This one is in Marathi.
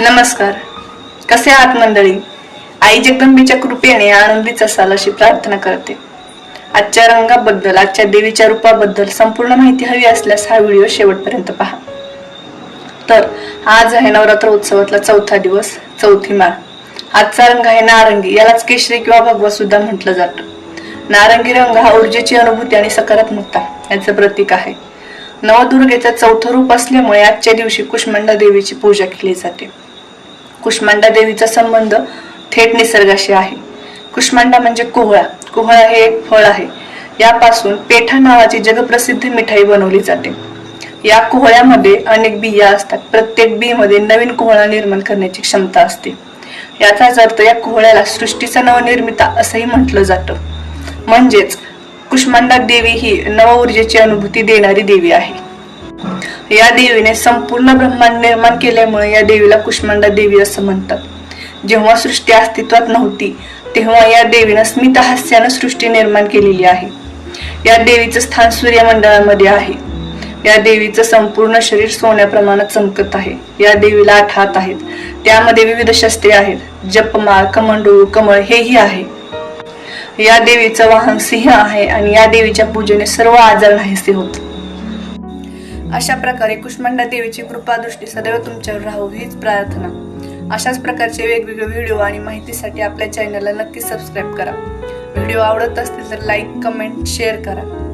नमस्कार. कसे आहात मंडळी? आई जगदंबेच्या कृपेने आनंदीच असाल अशी प्रार्थना करते. आजच्या रंगाबद्दल आजच्या देवीच्या रूपाबद्दल संपूर्ण माहिती हवी असल्यास हा व्हिडिओ शेवटपर्यंत पहा. तर आज आहे नवरात्र उत्सवातला चौथा दिवस चौथी माळ. आजचा रंग आहे नारंगी यालाच केशरी किंवा भगवा सुद्धा म्हटलं जातं. नारंगी रंग हा ऊर्जेची अनुभूती आणि सकारात्मकता याचं प्रतीक आहे. नवदुर्गेचं चौथं रूप असल्यामुळे आजच्या दिवशी कुष्मांडा देवीची पूजा केली जाते. कुष्मांडा देवीचा संबंध थेट निसर्गाशी आहे. कुष्मांडा म्हणजे कोहळा. कोहळा हे एक फळ आहे. यापासून पेठा नावाची जगप्रसिद्ध मिठाई बनवली जाते. या कोहळ्यामध्ये अनेक बिया असतात. प्रत्येक बी मध्ये नवीन कोहळा निर्माण करण्याची क्षमता असते. याचाच अर्थ या कोहळ्याला सृष्टीचा नवनिर्मिता असंही म्हटलं जातं. म्हणजेच कुष्मांडा देवी ही नव ऊर्जेची अनुभूती देणारी देवी आहे. या देवीने संपूर्ण ब्रह्मांड निर्माण केल्यामुळे या देवीला कुष्मांडा देवी असं म्हणतात. जेव्हा सृष्टी अस्तित्वात नव्हती तेव्हा या देवीनं स्मित हास्यानं सृष्टी निर्माण केलेली आहे. या देवीचं स्थान सूर्यमंडळामध्ये आहे. या देवीचं संपूर्ण शरीर सोन्याप्रमाणे चमकत आहे. या देवीला आठ हात आहेत. त्यामध्ये विविध शस्त्रे आहेत. जपमाळ कमंडू कमळ हेही आहे. या देवीचं वाहन सिंह आहे आणि या देवीच्या पूजेने सर्व आजार नाहीसे होत. अशा प्रकारे कुष्मांडा देवीची कृपादृष्टी सदैव तुमच्यावर राहू हीच प्रार्थना. अशाच प्रकारचे वेगवेगळे व्हिडिओ आणि माहितीसाठी आपल्या चॅनलला नक्की सबस्क्राईब करा. व्हिडिओ आवडत असतील तर लाईक कमेंट शेअर करा.